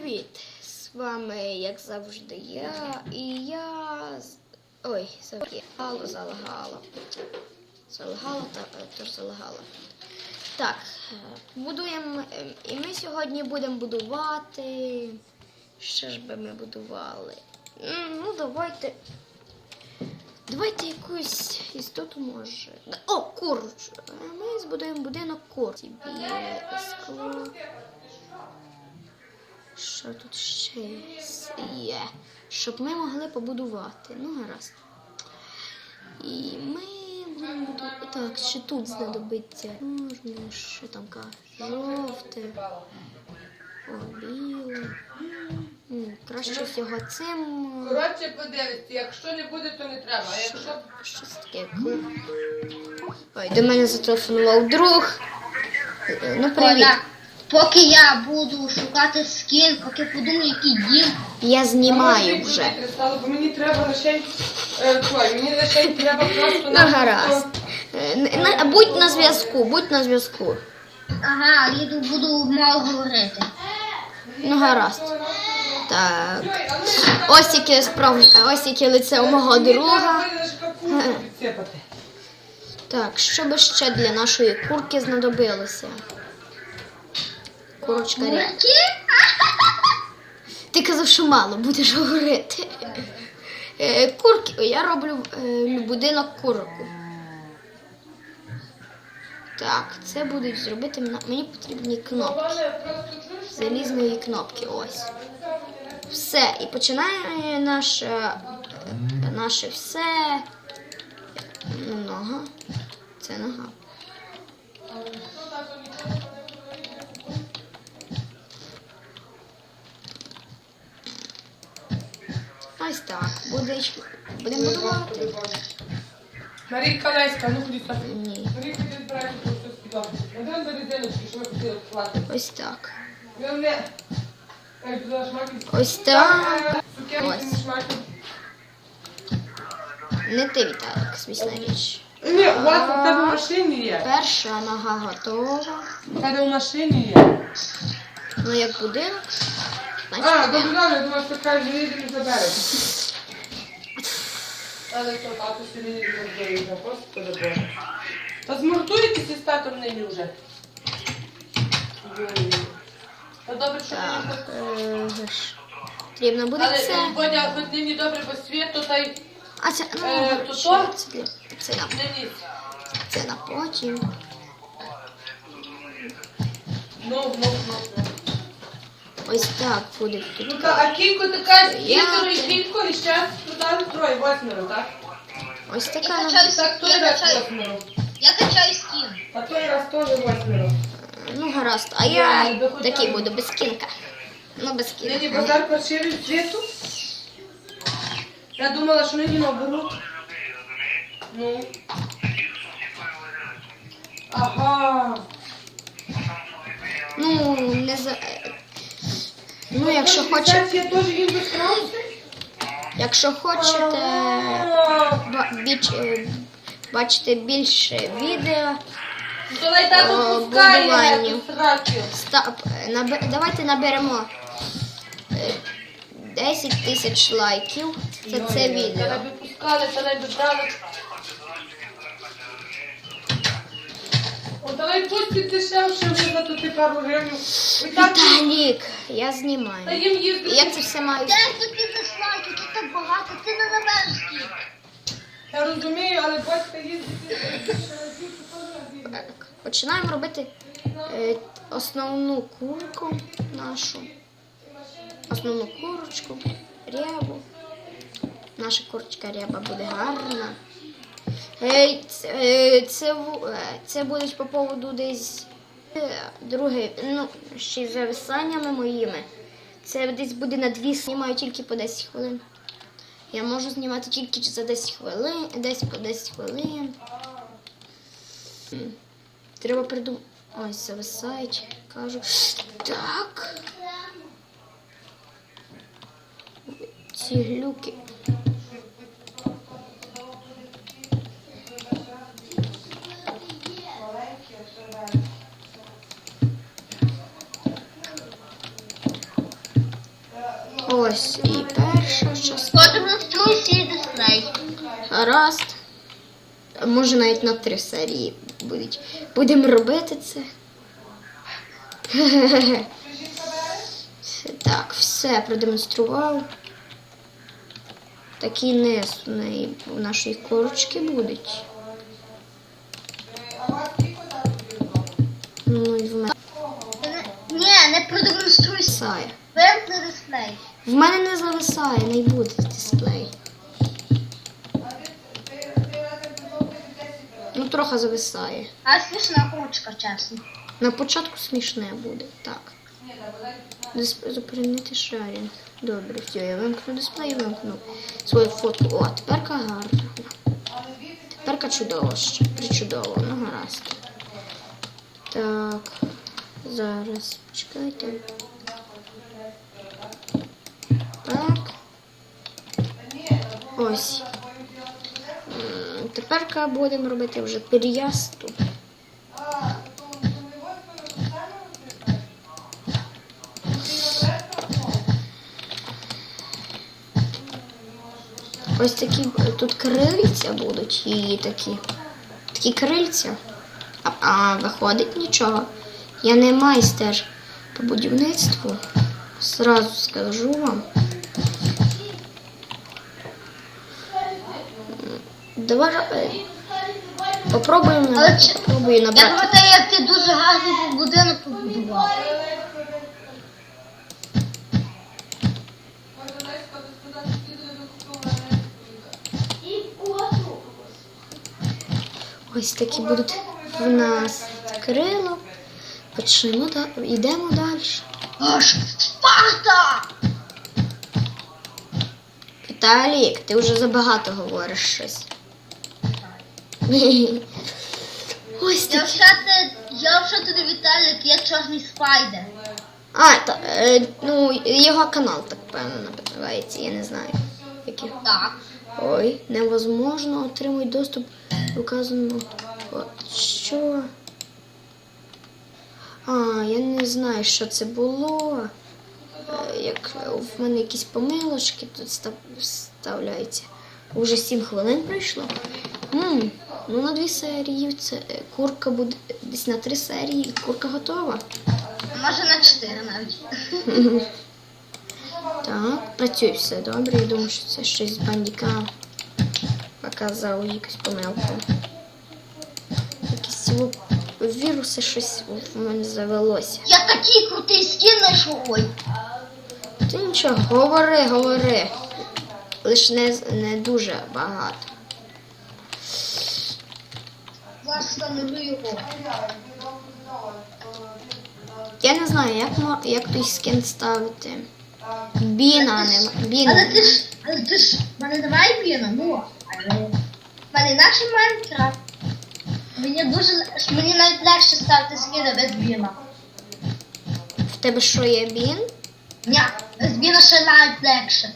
Привіт! З вами, як завжди, я і я. Ой, забула. залагала. Залагала, та е, тож залагала. Так, е, будуємо. е, І ми сьогодні будемо будувати. Що ж би ми будували? Ну, давайте. Давайте якусь істоту може. О, курч. Ми збудуємо будинок кур. Біле скло. Що тут ще є? Щоб ми могли побудувати. Ну, гаразд. І ми будемо будувати. Так, ще тут знадобиться. Можна, що там каже? Жовте. О, біле. Краще всього цим. Коротше, подивіться, якщо не буде, то не треба. А якщо Щось таке. Ой, до мене зателефонував друг. Е, Ну, привіт. Поки я буду шукати скін, поки подумаю, який дім. Я знімаю вже. бо мені треба лише е, той, мені лише треба просто Ну, на гаразд. Е, н- на- Будь на зв'язку, будь на зв'язку. Ага, я буду мало говорити. Ну, гаразд. Так. Ось яке справ... ось яке лице у мого друга. Сипати. Так, що би ще для нашої курки знадобилося? Курочка ря. Ти казав, що мало будеш говорити. Е, Курки, я роблю е, будинок курку. Так, це будуть зробити мені потрібні кнопки. Залізної кнопки. Ось. Все. І починає наше, наше все. Нога. Це нога. Ось будемо будувати. Марійка Леська, ну ході сюди. Ні. Марійка, ти збираєш тут все співати. Один за що ви хотіли плати. Ось так. Ви мене... Ей, туди шмаки. Ось так. Ось. шмаки. Не ти, Віталік, смішна річ. Ні, у вас у тебе в машині є. Перша нога готова. У тебе в машині є. Ну, як будинок. А, Значить, добре, добре, думаю, що каже, не не заберете. Тату собі не просто добре. Та змортуєтеся з татом нині вже. Та добре, що ти не е. Потрібно буде Але це. Бодя, хоч нині добре по світу, та й А це, ну, Е, то що що? це, це, на, нині. це на потім. Ну, ну, ну, ну. Ось так буде Ну, тут. та, а кілько така, п'ятеро і кілько, і ще туди троє, восьмеро, так? Ось Я така. качаю, Так, той я раз качаю, восьмеро. я качаю скін. А той раз теж восьмеро. Ну, гаразд. А Я я йду такий там. буду без кінка. Ну, без Нині кінка. базар поширив світу. Я думала, що нині наоборот. Ну. Ага. Ну, не за. Ну, якщо Хочете... якщо хочете е, бачити більше відео, О, будуванню. е, набе- давайте наберемо е, 10 тисяч лайків за це відео. Би пускали, та би брали. О, давай пустіть дешевше вже за ту пару гривень. І так, Віталік, я та знімаю. їм їздити. Як це все маю? Де тобі дислайки, тут так багато, ти не набереш скін. Я розумію, але батька їздити. Так, Починаємо робити е, основну курку нашу. Основну курочку, рябу. Наша курочка ряба буде гарна. Е, це, е, це, е, це будуть по поводу десь друге, ну, ще з зависаннями моїми. Це десь буде на дві знімаю тільки по 10 хвилин. Я можу знімати тільки за 10 хвилин, десь по 10 хвилин. Треба придумати. Ось зависають, кажу. Так. Ці глюки. Ось і перша частина. Продемонструй свій дисплей. Гаразд. Може навіть на три серії будуть. Будемо робити це. Так, все продемонстрував. Такі низ у нашої корочки будуть. В мене не зависає, не буде дисплей. Ну, трохи зависає. А смішна курочка, чесно. На початку смішне буде, так. Дисп- Зупинити шарінг. Добре, все, я вимкну дисплей вимкну свою фотку. О, теперка гарна. Теперка чудово ще. Причудово, ну гаразд. Так. Зараз почекайте. Ось. М, Теперка будемо робити вже переїзд тут. Ось такі тут крильця будуть і такі. Такі крильця. А, а виходить нічого. Я не майстер по будівництву. Зразу скажу вам. М, Давай е, попробуємо Але чи- попробую Я набрати. пам'ятаю, як ти дуже гарний був будинок побудував. Ось такі будуть в нас крила. Почнемо да- йдемо далі. Аж Спарта! Віталік, ти вже забагато говориш щось. Ось Я вже ти, я вже туди Віталік, я чорний спайдер. А, та, е, ну, його канал так певно називається, я не знаю. Який. Так. Ой, невозможно отримати доступ до указаного. От Що? А, я не знаю, що це було. Е, Як в мене якісь помилочки тут став- вставляються. Уже 7 хвилин пройшло. м ну на дві серії це е, курка буде десь на три серії, і курка готова. Може на чотири навіть. Так, працює все добре. Я думаю, що це щось з бандіка показав якусь помилку. Якісь віруси щось в мене завелося. Я такий крутий скін знайшов. Ой. Ти нічого, говори, говори. Лиш не, не дуже багато. Встановлю його. Я не знаю, як, як той скін ставити. Біна, не біна. Але ти ж, але ти ж, мене немає біна, ну. мене інакше Майнкрафт. Мені дуже, мені навіть легше ставити скіни без біна. В тебе що є бін? Ні, без біна ще навіть легше.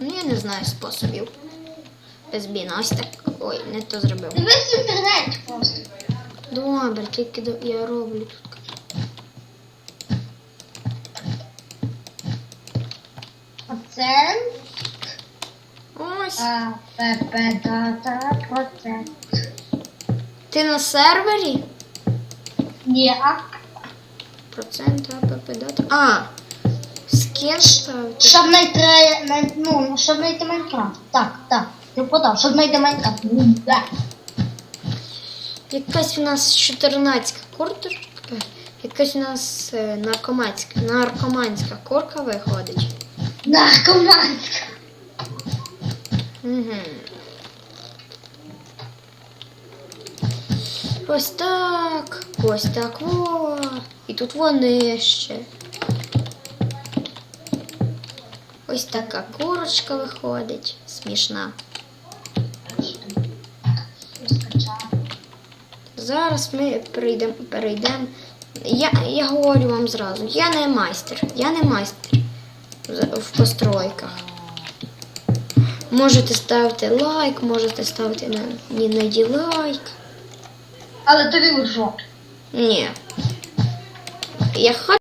Ну, я не знаю способів. Без біна. Ось так. Ой, не то зробив. Дивись в інтернеті просто. Добре, тільки до- я роблю тут. Оце. Ось. А, ПП, дата, процент. Ти на сервері? Ні, а Процент АПП дата. А, скін ставити. щоб знайти, ну, щоб знайти Майнкрафт. Так, так. Ти подав, щоб знайти Майнкрафт. Ну, да. Якась у нас 14 куртка. Якась у нас е, наркоманська, наркоманська курка виходить. Наркоманська. Угу. Ось так, ось так, во. І тут вони ще. Ось така курочка виходить. Смішна. Зараз ми перейдемо. перейдемо. Я, я говорю вам зразу, я не майстер. Я не майстер в- постройках. Можете ставити лайк, можете ставити на, ні на ділайк. Але тобі в жопі. Ні. Я хочу.